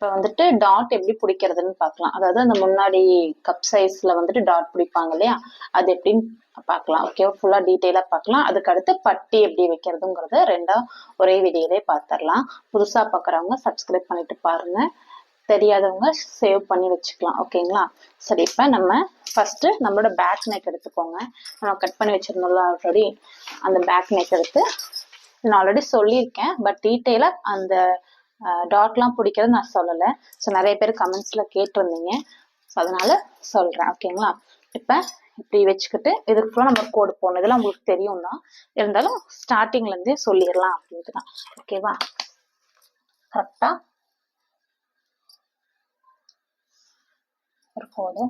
இப்போ வந்துட்டு டாட் எப்படி பிடிக்கிறதுன்னு பார்க்கலாம். அதாவது அந்த முன்னாடி கப் சைஸ்ல வந்துட்டு டாட் பிடிப்பாங்க இல்லையா? அது எப்படின்னு பார்க்கலாம். ஓகே ஃபுல்லாக டீட்டெயிலாக பார்க்கலாம். அதுக்கு அடுத்து பட்டி எப்படி வைக்கிறதுங்கிறத ரெண்டா ஒரே வீடியோலே பார்த்துடலாம் புதுசாக பார்க்குறவங்க சப்ஸ்கிரைப் பண்ணிட்டு பாருங்க. தெரியாதவங்க சேவ் பண்ணி வச்சுக்கலாம். ஓகேங்களா சரி இப்போ நம்ம ஃபஸ்ட்டு நம்மளோட பேக் நெக் எடுத்துக்கோங்க. நம்ம கட் பண்ணி வச்சிருந்தோம்ல ஆல்ரெடி அந்த பேக் நெக் எடுத்து நான் ஆல்ரெடி சொல்லியிருக்கேன். பட் டீட்டெயிலாக அந்த டாட்லாம் பிடிக்கிறது நான் சொல்லலை. ஸோ நிறைய பேர் கமெண்ட்ஸில் கேட்டிருந்தீங்க. ஸோ அதனால சொல்கிறேன் ஓகேங்களா இப்போ இப்படி வச்சுக்கிட்டு இதுக்கு ஃபுல்லாக நம்ம கோடு போடணும். இதெல்லாம் உங்களுக்கு தெரியும் தான். இருந்தாலும் ஸ்டார்டிங்லேருந்தே சொல்லிடலாம் அப்படின்ட்டு தான். ஓகேவா கரெக்டாக ஒரு கோடு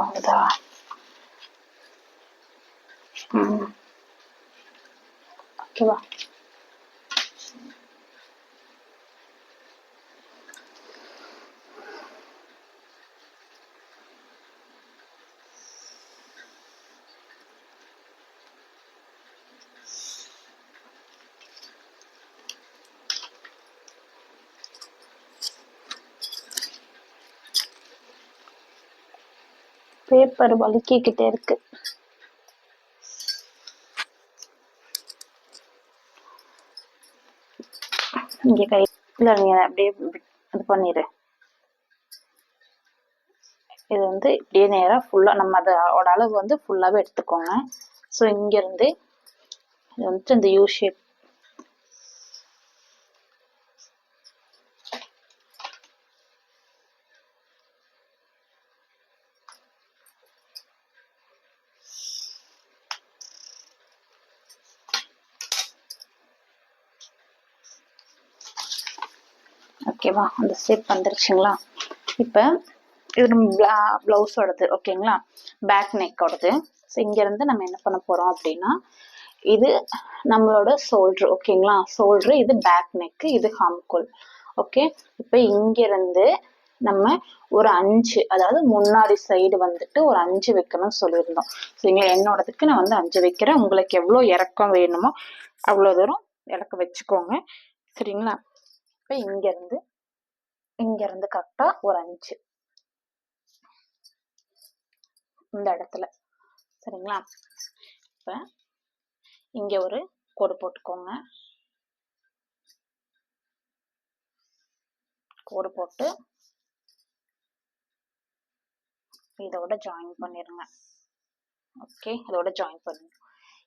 அவ்வளோதா ம் ஓகேவா பேப்பர் வலிக்கிக்கிட்டே இருக்கு. இங்க கை நீங்க அப்படியே இது பண்ணிடு இது வந்து இப்படியே நேரா ஃபுல்லா நம்ம அதோட அளவு வந்து ஃபுல்லாவே எடுத்துக்கோங்க. ஸோ இங்க இருந்து இது வந்துட்டு இந்த யூ ஷேப் ஓகேவா? அந்த ஷேப் வந்துருச்சுங்களா? இப்போ இது நம்ம ப்ளவுஸோடது ஓகேங்களா? பேக் நெக்கோடது ஸோ இங்கேருந்து நம்ம என்ன பண்ண போகிறோம் அப்படின்னா இது நம்மளோட சோல்ட்ரு ஓகேங்களா? சோல்ட்ரு இது பேக் நெக்கு இது ஹாம்குல் ஓகே? இப்போ இங்கேருந்து நம்ம ஒரு அஞ்சு அதாவது முன்னாடி சைடு வந்துட்டு ஒரு அஞ்சு வைக்கணும்னு சொல்லியிருந்தோம். சரிங்களா என்னோடதுக்கு நான் வந்து அஞ்சு வைக்கிறேன். உங்களுக்கு எவ்வளோ இறக்கம் வேணுமோ அவ்வளோ தூரம் இறக்க வச்சுக்கோங்க. சரிங்களா? இப்போ இங்கேருந்து இங்கேருந்து கரெக்டாக ஒரு அஞ்சு. இந்த இடத்துல. சரிங்களா? இப்போ இங்கே ஒரு கோடு போட்டுக்கோங்க. கோடு போட்டு இதோட ஜாயின் பண்ணிடுங்க ஓகே இதோட ஜாயின் பண்ணுங்க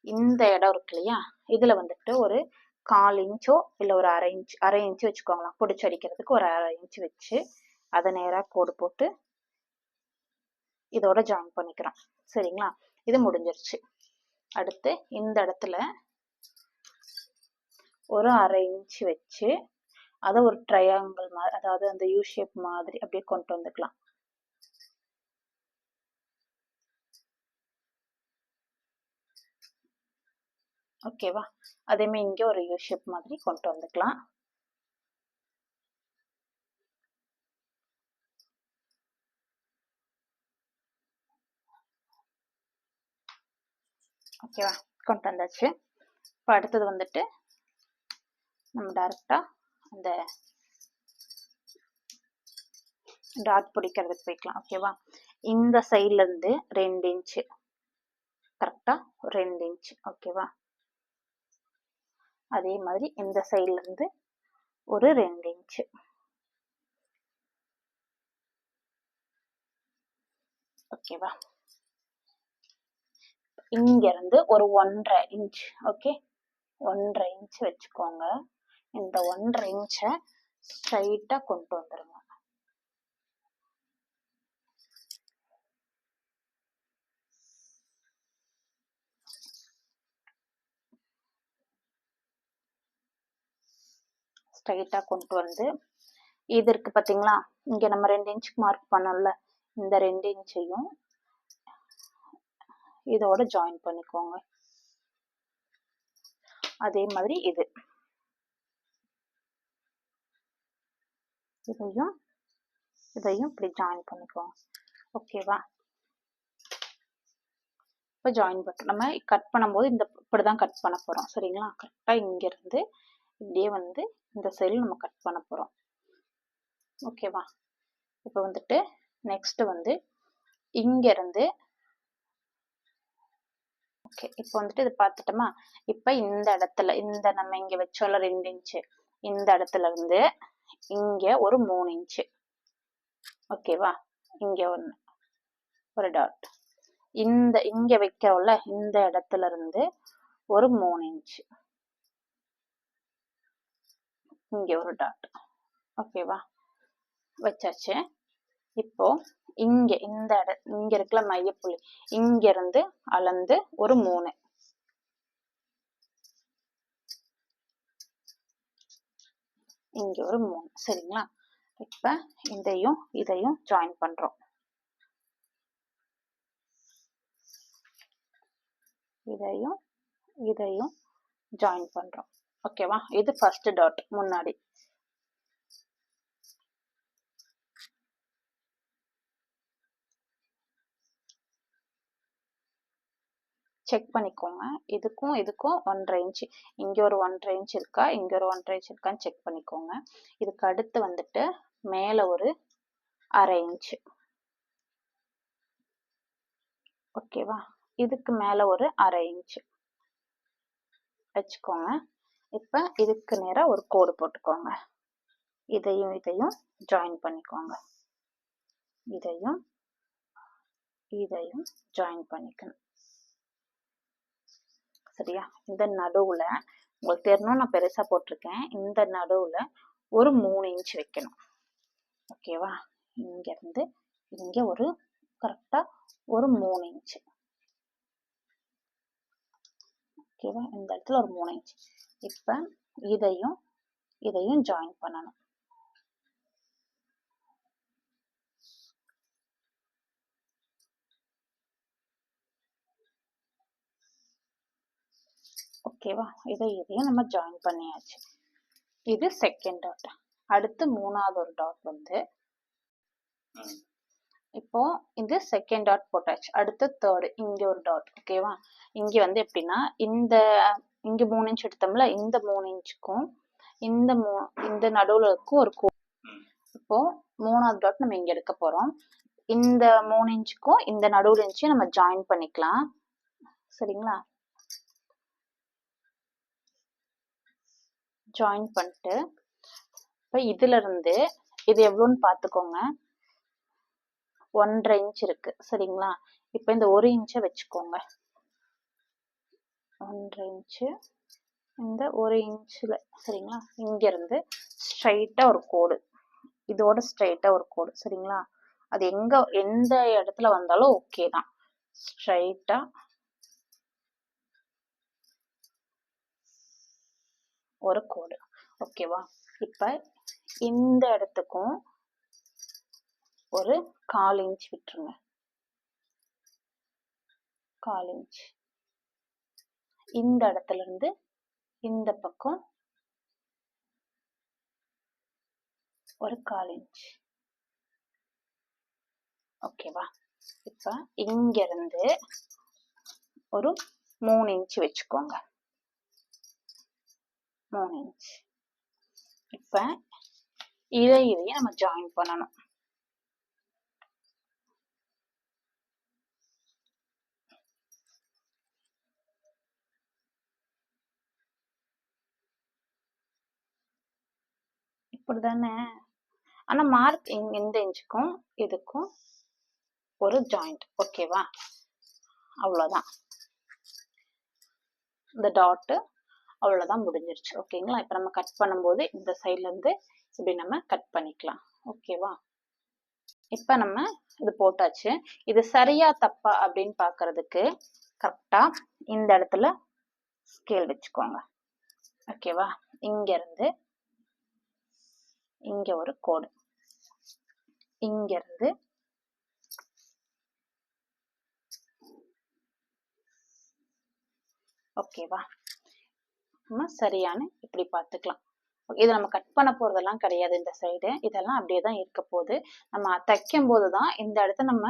இந்த இடம் இருக்கு இல்லையா? இதுல வந்துட்டு ஒரு கால் இன்ச்சோ இல்லை ஒரு அரை இன்ச் அரை இன்ச்சு வச்சுக்கோங்களேன். பிடிச்சி அடிக்கிறதுக்கு ஒரு அரை இன்ச் வச்சு அதை நேராக கோடு போட்டு இதோட ஜாயின் பண்ணிக்கிறோம். சரிங்களா? இது முடிஞ்சிருச்சு. அடுத்து இந்த இடத்துல ஒரு அரை இன்ச் வச்சு அதை ஒரு ட்ரையாங்கிள் மாதிரி அதாவது அந்த யூ ஷேப் மாதிரி அப்படியே கொண்டு வந்துக்கலாம். ஓகேவா அதேமாதிரி இங்கே ஒரு யூ ஷேப் மாதிரி கொண்டு வந்துக்கலாம். ஓகேவா கொண்டு வந்தாச்சு. இப்போ அடுத்தது வந்துட்டு நம்ம டேரெக்டாக அந்த டாட் பிடிக்கிறதுக்கு போய்க்கலாம். ஓகேவா இந்த சைட்லேருந்து ரெண்டு இன்ச்சு கரெக்டாக ரெண்டு இன்ச்சு ஓகேவா அதே மாதிரி இந்த சைட்ல இருந்து ஒரு ரெண்டு இன்ச்சு ஓகேவா இங்க இருந்து ஒரு ஒன்றரை இன்ச் ஓகே ஒன்றரை இன்ச் வச்சுக்கோங்க. இந்த ஒன்றரை இன்ச்சை ஸ்ட்ரைட்டா கொண்டு வந்துருங்க. ஸ்ட்ரைட்டாக கொண்டு வந்து இது இருக்கு பார்த்தீங்களா இங்கே நம்ம ரெண்டு இன்ச்சுக்கு மார்க் பண்ணோம்ல இந்த ரெண்டு இன்ச்சையும் இதோட ஜாயின் பண்ணிக்கோங்க. அதே மாதிரி இது. இதையும் இதையும் இப்படி ஜாயின் பண்ணிக்கோங்க. ஓகேவா இப்போ ஜாயின் பண்ண நம்ம கட் பண்ணும்போது இந்த இப்படி தான் கட் பண்ண போகிறோம் சரிங்களா? கரெக்டாக இங்கேருந்து இப்படியே வந்து இந்த செல் நம்ம கட் பண்ண போகிறோம் ஓகேவா இப்போ வந்துட்டு நெக்ஸ்ட் வந்து இங்கேருந்து ஓகே இப்போ வந்துட்டு இது பார்த்துட்டோமா? இப்போ இந்த இடத்துல இந்த நம்ம இங்கே வச்சோம்ல ரெண்டு இன்ச்சு இந்த இடத்துல இருந்து இங்கே ஒரு மூணு இன்ச்சு ஓகேவா இங்கே ஒன்று ஒரு டாட் இந்த இங்கே வைக்கிறோம்ல இந்த இடத்துல இருந்து ஒரு மூணு இன்ச்சு இங்கே ஒரு டாட் ஓகேவா வச்சாச்சு. இப்போ இங்க இந்த இட இங்க இருக்குல்ல மையப்புள்ளி. இங்க இருந்து அளந்து ஒரு மூணு. இங்க ஒரு மூணு. சரிங்களா? இப்ப இதையும் இதையும் ஜாயின் பண்றோம். இதையும் இதையும் ஜாயின் பண்றோம். ஓகேவா இது ஃபர்ஸ்ட் டாட் முன்னாடி. செக் பண்ணிக்கோங்க. இதுக்கும் இதுக்கும் ஒன்றரை இன்ச்சு இங்கே ஒரு ஒன்றரை இன்ச் இருக்கா? இங்கே ஒரு ஒன்றரை இன்ச் இருக்கான்னு செக் பண்ணிக்கோங்க. இதுக்கு அடுத்து வந்துட்டு மேலே ஒரு அரை இன்ச்சு ஓகேவா இதுக்கு மேலே ஒரு அரை இன்ச்சு வச்சுக்கோங்க. இப்போ இதுக்கு நேராக ஒரு கோடு போட்டுக்கோங்க. இதையும் இதையும் ஜாயின் பண்ணிக்கோங்க. இதையும் இதையும் ஜாயின் பண்ணிக்கணும். சரியா? இந்த நடுவுல உங்களுக்கு தெரியணும் நான் பெருசா போட்டிருக்கேன். இந்த நடுவில் ஒரு மூணு இன்ச் வைக்கணும். ஓகேவா இங்க இருந்து ஒரு கரெக்டாக ஒரு மூணு இன்ச் ஓகேவா இந்த இடத்துல ஒரு மூணு இன்ச் இப்ப இதையும் இதையும் ஜாயின் பண்ணணும். ஓகேவா இதை இதையும் நம்ம ஜாயின் பண்ணியாச்சு. இது செகண்ட் டாட் அடுத்து மூணாவது ஒரு டாட் வந்து இப்போ இது செகண்ட் டாட் போட்டாச்சு. அடுத்து தேர்டு இங்க ஒரு டாட் ஓகேவா இங்க வந்து எப்படின்னா இந்த இங்க மூணு இன்ச் எடுத்தோம்ல இந்த மூணு இன்ச்சுக்கும் இந்த மூ இந்த நடுவில் இருக்கும் ஒரு கோ இப்போ மூணாவது டாட் நம்ம இங்க எடுக்க போறோம். இந்த மூணு இன்ச்சுக்கும் இந்த நடுவுல இன்ச்சையும் நம்ம ஜாயின் பண்ணிக்கலாம். சரிங்களா? ஜாயின் பண்ணிட்டு இப்போ இதுல இருந்து இது எவ்வளோன்னு பார்த்துக்கோங்க. ஒன்றரை இன்ச் இருக்கு. சரிங்களா? இப்போ இந்த ஒரு இன்ச்சை வச்சுக்கோங்க. ஒன்றரை இன்ச்சு இந்த ஒரு இன்ச்சில் சரிங்களா? இங்கேருந்து ஸ்ட்ரைட்டாக ஒரு கோடு. இதோட ஸ்ட்ரைட்டாக ஒரு கோடு சரிங்களா? அது எங்கே எந்த இடத்துல வந்தாலும் ஓகே தான். ஸ்ட்ரைட்டாக ஒரு கோடு. ஓகேவா இப்போ இந்த இடத்துக்கும் ஒரு கால் இன்ச் விட்டுருங்க. கால் இன்ச் இந்த இடத்துல இருந்து இந்த பக்கம் ஒரு கால் இன்ச் ஓகேவா இப்ப இங்க இருந்து ஒரு மூணு இன்ச் வச்சுக்கோங்க. மூணு இன்ச் இப்போ இதை இதையும் நம்ம ஜாயின் பண்ணணும். அப்படிதானே ஆனா மார்க் இந்த இன்ச்சுக்கும் இதுக்கும் ஒரு ஜாயிண்ட். ஓகேவா? அவ்வளோதான். இந்த டாட்டு அவ்வளோதான் முடிஞ்சிருச்சு. ஓகேங்களா? இப்போ நம்ம கட் பண்ணும்போது இந்த சைட்லேருந்து இப்படி நம்ம கட் பண்ணிக்கலாம். ஓகேவா? இப்போ நம்ம இது போட்டாச்சு. இது சரியா தப்பா அப்படின்னு பார்க்கறதுக்கு கரெக்டாக இந்த இடத்துல ஸ்கேல் வச்சுக்கோங்க. ஓகேவா? இங்கேருந்து இங்கே ஒரு கோடு. இங்கேருந்து ஓகேவா நம்ம சரியான இப்படி பார்த்துக்கலாம். இதை நம்ம கட் பண்ண போறதெல்லாம் கிடையாது இந்த சைடு இதெல்லாம் அப்படியே தான் இருக்க போகுது. நம்ம தைக்கும் போது தான் இந்த இடத்த நம்ம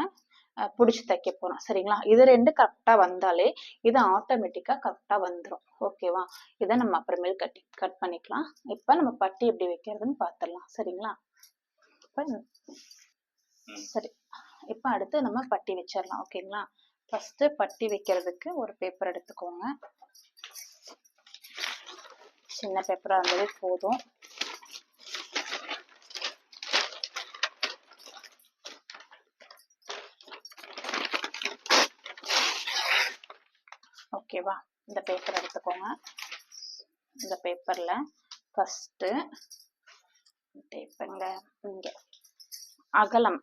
பிடிச்சி தைக்க போறோம். சரிங்களா? இது ரெண்டு கரெக்டா வந்தாலே இது ஆட்டோமேட்டிக்கா கரெக்டா வந்துடும் ஓகேவா இதை நம்ம அப்புறமேல் கட்டி கட் பண்ணிக்கலாம். இப்ப நம்ம பட்டி எப்படி வைக்கிறதுன்னு பார்த்துடலாம் சரிங்களா? இப்ப சரி. இப்ப அடுத்து நம்ம பட்டி வச்சிடலாம். ஓகேங்களா? ஃபர்ஸ்ட் பட்டி வைக்கிறதுக்கு ஒரு பேப்பர் எடுத்துக்கோங்க. சின்ன பேப்பரா இருந்தாலே போதும். ஓகேவா இந்த பேப்பர் எடுத்துக்கோங்க. இந்த பேப்பர்ல ஃபர்ஸ்ட் டேப்புங்க இங்க. அகலம்.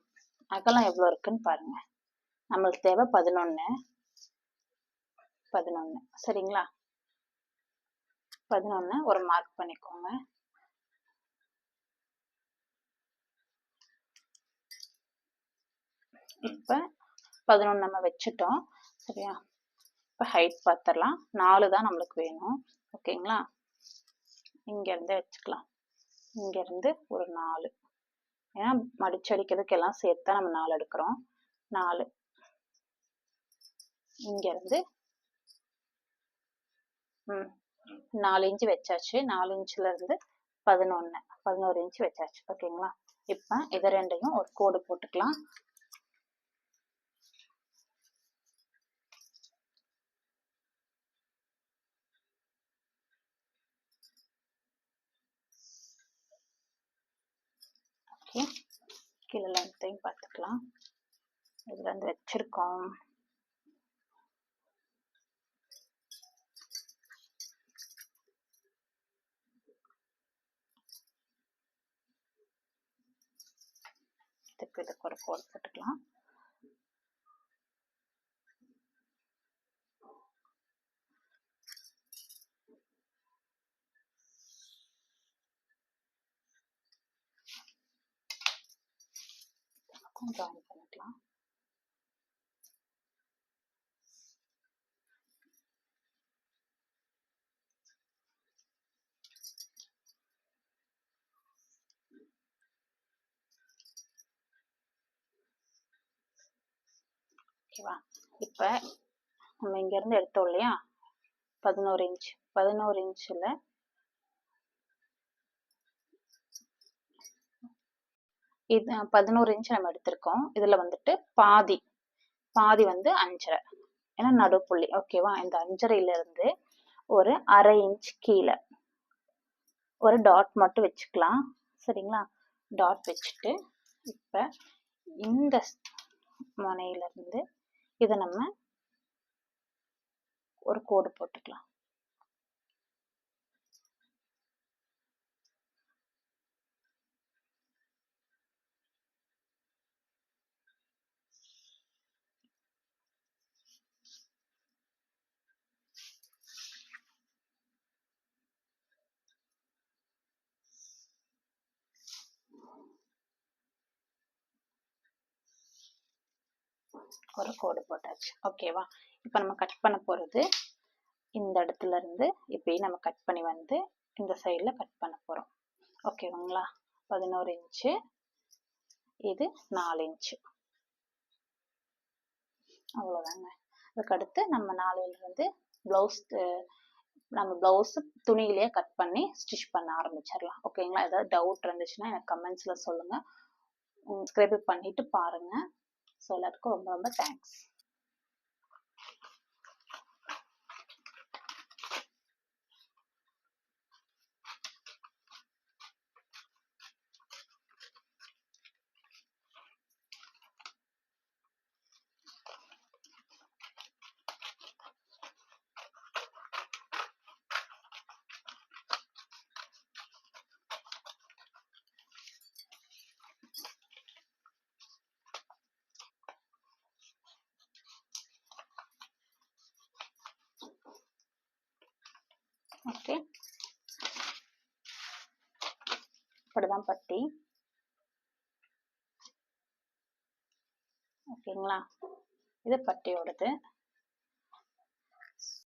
அகலம் எவ்வளோ இருக்குன்னு பாருங்க. நம்மளுக்கு தேவை பதினொன்று பதினொன்று சரிங்களா? பதினொன்று ஒரு மார்க் பண்ணிக்கோங்க. இப்போ பதினொன்று நம்ம வச்சுட்டோம். சரியா? இப்போ ஹைட் பார்த்துடலாம் நாலு தான் நம்மளுக்கு வேணும். ஓகேங்களா இங்கேருந்து வச்சுக்கலாம். இங்கேருந்து ஒரு நாலு. ஏன்னா மடிச்சடிக்கிறதுக்கு எல்லாம் சேர்த்து தான் நம்ம நாலு எடுக்கிறோம். நாலு. இங்கேருந்து ம் நாலு இன்ச்சு வச்சாச்சு. நாலு இன்ச்சுலேருந்து பதினொன்று பதினோரு இன்ச்சு வச்சாச்சு. ஓகேங்களா இப்போ இதை ரெண்டையும் ஒரு கோடு போட்டுக்கலாம். கீழே லென்த்தையும் பார்த்துக்கலாம். இதில் வந்து வச்சுருக்கோம். இதுக்கு இதுக்கு ஒரு கோல் போட்டுக்கலாம். ஜாயின் பண்ணிக்கலாம் ஓகேவா? இப்போ நம்ம இங்கேருந்து எடுத்தோம் இல்லையா? பதினோரு இன்ச் பதினோரு இன்ச்சில் இது பதினோரு இன்ச் நம்ம எடுத்திருக்கோம். இதில் வந்துட்டு பாதி பாதி வந்து அஞ்சரை. ஏன்னா நடுப்புள்ளி. ஓகேவா இந்த அஞ்சரையிலேருந்து ஒரு அரை இன்ச் கீழே. ஒரு டாட் மட்டும் வச்சுக்கலாம். சரிங்களா? டாட் வச்சுட்டு இப்போ இந்த முனையிலேருந்து இதை நம்ம ஒரு கோடு போட்டுக்கலாம். ஒரு கோடு போட்டாச்சு. ஓகேவா இப்போ நம்ம கட் பண்ண போகிறது இந்த இடத்துல இருந்து இப்பயும் நம்ம கட் பண்ணி வந்து இந்த சைடில் கட் பண்ண போகிறோம் ஓகேவாங்களா பதினோரு இன்ச்சு இது நாலு இன்ச்சு அவ்வளோதாங்க அதுக்கடுத்து நம்ம நாளையிலிருந்து ப்ளவுஸ் நம்ம ப்ளவுஸ் துணியிலேயே கட் பண்ணி ஸ்டிச் பண்ண ஆரம்பிச்சிடலாம். ஓகேங்களா ஏதாவது டவுட் இருந்துச்சுன்னா எனக்கு கமெண்ட்ஸில் சொல்லுங்கள் சப்ஸ்கிரைப் பண்ணிட்டு பாருங்கள் So let's go on the. இப்படிதான் பட்டி ஓகேங்களா? இது பட்டியோடது